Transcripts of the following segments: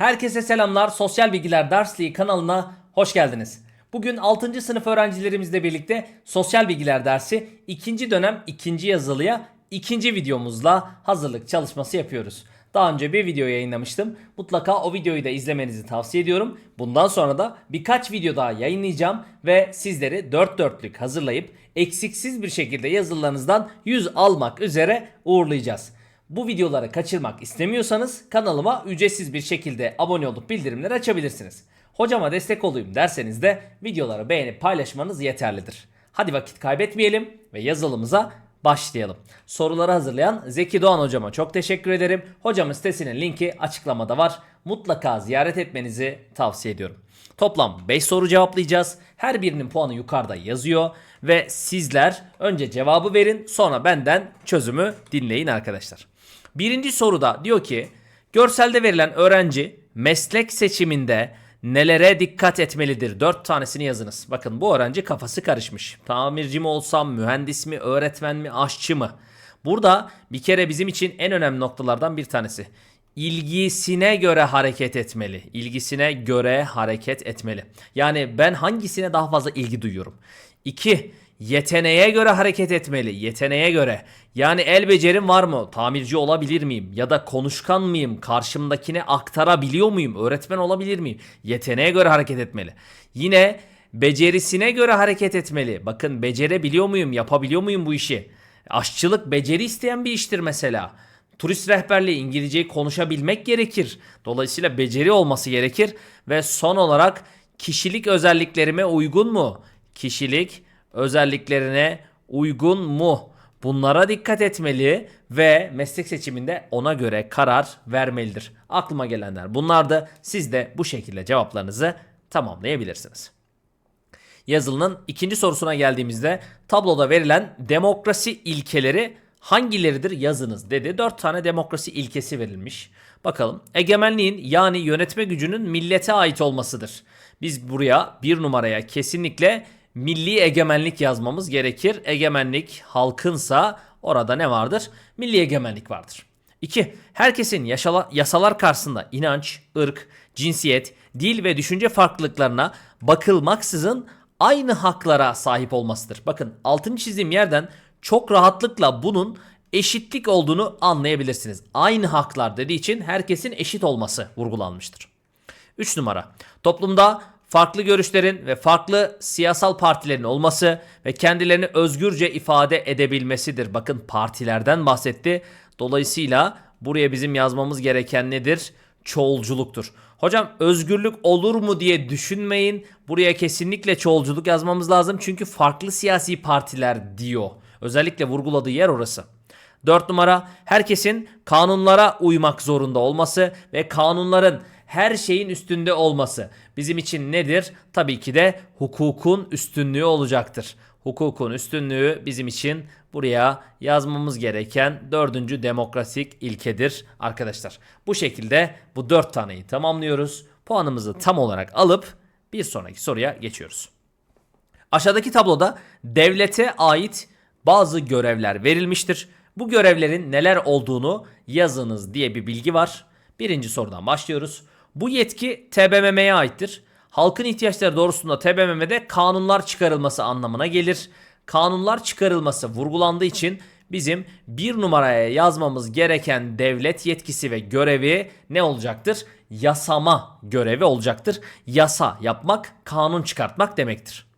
Herkese selamlar. Sosyal Bilgiler Dersliği kanalına hoş geldiniz. Bugün 6. sınıf öğrencilerimizle birlikte Sosyal Bilgiler dersi 2. dönem 2. yazılıya 2. videomuzla hazırlık çalışması yapıyoruz. Daha önce bir video yayınlamıştım. Mutlaka o videoyu da izlemenizi tavsiye ediyorum. Bundan sonra da birkaç video daha yayınlayacağım ve sizleri dört dörtlük hazırlayıp eksiksiz bir şekilde yazılarınızdan 100 almak üzere uğurlayacağız. Bu videoları kaçırmak istemiyorsanız kanalıma ücretsiz bir şekilde abone olup bildirimleri açabilirsiniz. Hocama destek olayım derseniz de videoları beğenip paylaşmanız yeterlidir. Hadi vakit kaybetmeyelim ve yazılımıza başlayalım. Soruları hazırlayan Zeki Doğan hocama çok teşekkür ederim. Hocamın sitesinin linki açıklamada var. Mutlaka ziyaret etmenizi tavsiye ediyorum. Toplam 5 soru cevaplayacağız. Her birinin puanı yukarıda yazıyor ve sizler önce cevabı verin sonra benden çözümü dinleyin arkadaşlar. Birinci soruda diyor ki görselde verilen öğrenci meslek seçiminde nelere dikkat etmelidir? 4 tanesini yazınız. Bakın bu öğrenci kafası karışmış. Tamirci mi olsam, mühendis mi, öğretmen mi, aşçı mı? Burada bir kere bizim için en önemli noktalardan bir tanesi. İlgisine göre hareket etmeli. İlgisine göre hareket etmeli. Yani ben hangisine daha fazla ilgi duyuyorum? 2. Yeteneğe göre hareket etmeli. Yeteneğe göre. Yani el becerim var mı? Tamirci olabilir miyim? Ya da konuşkan mıyım? Karşımdakine aktarabiliyor muyum? Öğretmen olabilir miyim? Yeteneğe göre hareket etmeli. Yine becerisine göre hareket etmeli. Bakın becerebiliyor muyum? Yapabiliyor muyum bu işi? Aşçılık beceri isteyen bir iştir mesela. Turist rehberliği İngilizceyi konuşabilmek gerekir. Dolayısıyla beceri olması gerekir. Ve son olarak kişilik özelliklerime uygun mu? Kişilik özelliklerine uygun mu? Bunlara dikkat etmeli ve meslek seçiminde ona göre karar vermelidir. Aklıma gelenler bunlar da siz de bu şekilde cevaplarınızı tamamlayabilirsiniz. Yazılının ikinci sorusuna geldiğimizde tabloda verilen demokrasi ilkeleri hangileridir yazınız dedi. 4 tane demokrasi ilkesi verilmiş. Bakalım. Egemenliğin yani yönetme gücünün millete ait olmasıdır. Biz buraya bir numaraya kesinlikle milli egemenlik yazmamız gerekir. Egemenlik halkınsa orada ne vardır? Milli egemenlik vardır. 2. Herkesin yaşala- yasalar karşısında inanç, ırk, cinsiyet, dil ve düşünce farklılıklarına bakılmaksızın aynı haklara sahip olmasıdır. Bakın altını çizdiğim yerden çok rahatlıkla bunun eşitlik olduğunu anlayabilirsiniz. Aynı haklar dediği için herkesin eşit olması vurgulanmıştır. 3 numara. Toplumda farklı görüşlerin ve farklı siyasal partilerin olması ve kendilerini özgürce ifade edebilmesidir. Bakın partilerden bahsetti. Dolayısıyla buraya bizim yazmamız gereken nedir? Çoğulculuktur. Hocam özgürlük olur mu diye düşünmeyin. Buraya kesinlikle çoğulculuk yazmamız lazım. Çünkü farklı siyasi partiler diyor. Özellikle vurguladığı yer orası. 4 numara herkesin kanunlara uymak zorunda olması ve kanunların her şeyin üstünde olması. Bizim için nedir? Tabii ki de hukukun üstünlüğü olacaktır. Hukukun üstünlüğü bizim için buraya yazmamız gereken dördüncü demokratik ilkedir arkadaşlar. Bu şekilde bu dört taneyi tamamlıyoruz. Puanımızı tam olarak alıp bir sonraki soruya geçiyoruz. Aşağıdaki tabloda devlete ait bazı görevler verilmiştir. Bu görevlerin neler olduğunu yazınız diye bir bilgi var. Birinci sorudan başlıyoruz. Bu yetki TBMM'ye aittir. Halkın ihtiyaçları doğrusunda TBMM'de kanunlar çıkarılması anlamına gelir. Kanunlar çıkarılması vurgulandığı için bizim bir numaraya yazmamız gereken devlet yetkisi ve görevi ne olacaktır? Yasama görevi olacaktır. Yasa yapmak, kanun çıkartmak demektir.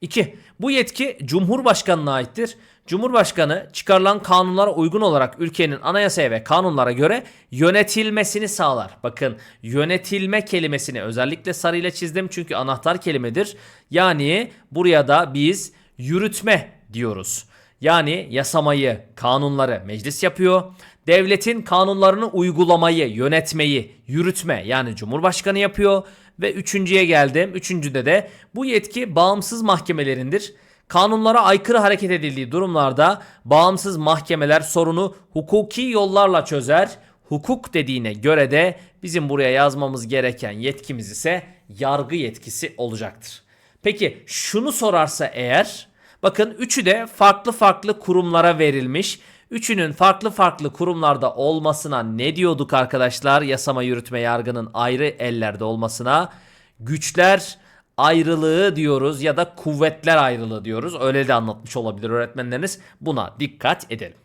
2. Bu yetki Cumhurbaşkanı'na aittir. Cumhurbaşkanı çıkarılan kanunlara uygun olarak ülkenin anayasaya ve kanunlara göre yönetilmesini sağlar. Bakın yönetilme kelimesini özellikle sarıyla çizdim çünkü anahtar kelimedir. Yani buraya da biz yürütme diyoruz. Yani yasamayı, kanunları meclis yapıyor. Devletin kanunlarını uygulamayı, yönetmeyi, yürütme yani Cumhurbaşkanı yapıyor. Ve üçüncüye geldim. Üçüncüde de bu yetki bağımsız mahkemelerindir. Kanunlara aykırı hareket edildiği durumlarda bağımsız mahkemeler sorunu hukuki yollarla çözer. Hukuk dediğine göre de bizim buraya yazmamız gereken yetkimiz ise yargı yetkisi olacaktır. Peki şunu sorarsa eğer bakın üçü de farklı farklı kurumlara verilmiş. Üçünün farklı farklı kurumlarda olmasına ne diyorduk arkadaşlar? Yasama yürütme yargının ayrı ellerde olmasına güçler ayrılığı diyoruz ya da kuvvetler ayrılığı diyoruz. Öyle de anlatmış olabilir öğretmenleriniz. Buna dikkat edelim.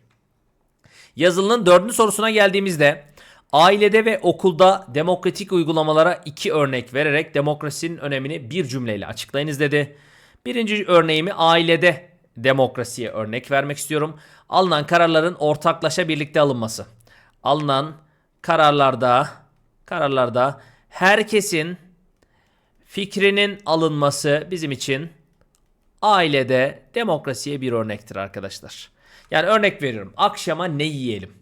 Yazılının dördüncü sorusuna geldiğimizde ailede ve okulda demokratik uygulamalara iki örnek vererek demokrasinin önemini bir cümleyle açıklayınız dedi. Birinci örneğimi ailede demokrasiye örnek vermek istiyorum. Alınan kararların ortaklaşa birlikte alınması. Alınan kararlarda kararlarda herkesin fikrinin alınması bizim için ailede demokrasiye bir örnektir arkadaşlar. Yani örnek veriyorum. Akşama ne yiyelim?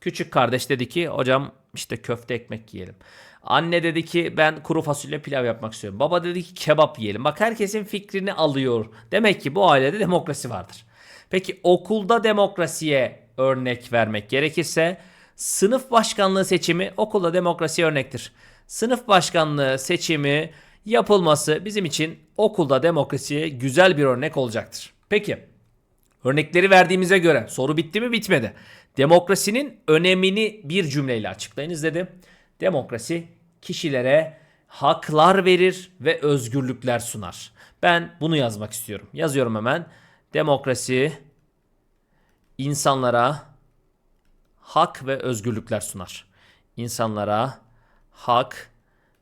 Küçük kardeş dedi ki hocam işte köfte ekmek yiyelim. Anne dedi ki ben kuru fasulye pilav yapmak istiyorum. Baba dedi ki kebap yiyelim. Bak herkesin fikrini alıyor. Demek ki bu ailede demokrasi vardır. Peki okulda demokrasiye örnek vermek gerekirse sınıf başkanlığı seçimi okulda demokrasiye örnektir. Sınıf başkanlığı seçimi yapılması bizim için okulda demokrasiye güzel bir örnek olacaktır. Peki Örnekleri verdiğimize göre soru bitti mi bitmedi. Demokrasinin önemini bir cümleyle açıklayınız dedi. Demokrasi kişilere haklar verir ve özgürlükler sunar. Ben bunu yazmak istiyorum. Yazıyorum hemen. Demokrasi insanlara hak ve özgürlükler sunar. İnsanlara hak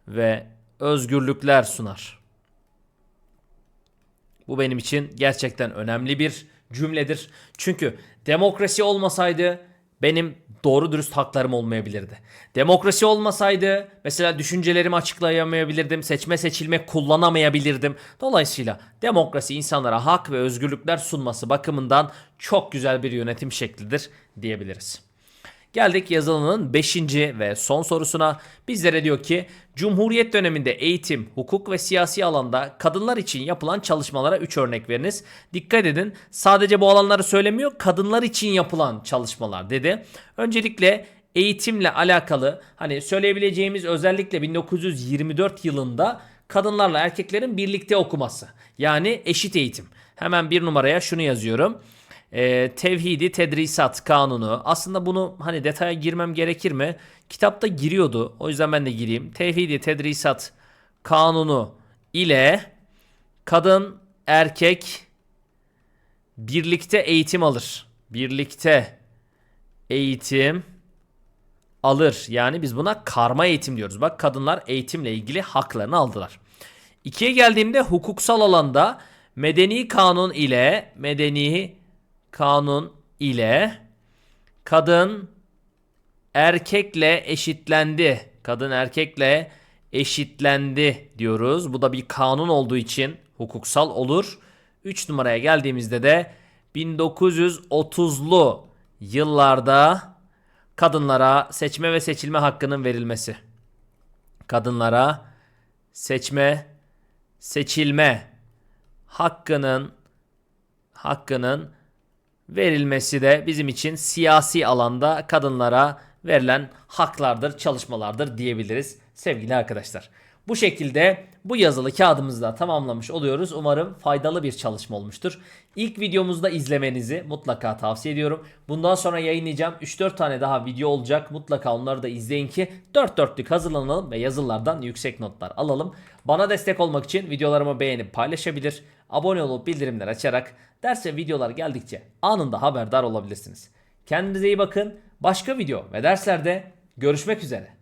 ve özgürlükler sunar. Bu benim için gerçekten önemli bir cümledir. Çünkü demokrasi olmasaydı benim doğru dürüst haklarım olmayabilirdi. Demokrasi olmasaydı mesela düşüncelerimi açıklayamayabilirdim. Seçme seçilme kullanamayabilirdim. Dolayısıyla demokrasi insanlara hak ve özgürlükler sunması bakımından çok güzel bir yönetim şeklidir diyebiliriz. Geldik yazılının 5. ve son sorusuna. Bizlere diyor ki Cumhuriyet döneminde eğitim, hukuk ve siyasi alanda kadınlar için yapılan çalışmalara 3 örnek veriniz. Dikkat edin sadece bu alanları söylemiyor kadınlar için yapılan çalışmalar dedi. Öncelikle eğitimle alakalı hani söyleyebileceğimiz özellikle 1924 yılında kadınlarla erkeklerin birlikte okuması. Yani eşit eğitim. Hemen bir numaraya şunu yazıyorum e, tevhidi tedrisat kanunu. Aslında bunu hani detaya girmem gerekir mi? Kitapta giriyordu. O yüzden ben de gireyim. Tevhidi tedrisat kanunu ile kadın erkek birlikte eğitim alır. Birlikte eğitim alır. Yani biz buna karma eğitim diyoruz. Bak kadınlar eğitimle ilgili haklarını aldılar. İkiye geldiğimde hukuksal alanda medeni kanun ile medeni kanun ile kadın erkekle eşitlendi. Kadın erkekle eşitlendi diyoruz. Bu da bir kanun olduğu için hukuksal olur. 3 numaraya geldiğimizde de 1930'lu yıllarda kadınlara seçme ve seçilme hakkının verilmesi. Kadınlara seçme, seçilme hakkının hakkının verilmesi de bizim için siyasi alanda kadınlara verilen haklardır, çalışmalardır diyebiliriz sevgili arkadaşlar. Bu şekilde bu yazılı kağıdımızı da tamamlamış oluyoruz. Umarım faydalı bir çalışma olmuştur. İlk videomuzda izlemenizi mutlaka tavsiye ediyorum. Bundan sonra yayınlayacağım 3-4 tane daha video olacak. Mutlaka onları da izleyin ki 4 dörtlük hazırlanalım ve yazılardan yüksek notlar alalım. Bana destek olmak için videolarımı beğenip paylaşabilir, abone olup bildirimler açarak ders ve videolar geldikçe anında haberdar olabilirsiniz. Kendinize iyi bakın. Başka video ve derslerde görüşmek üzere.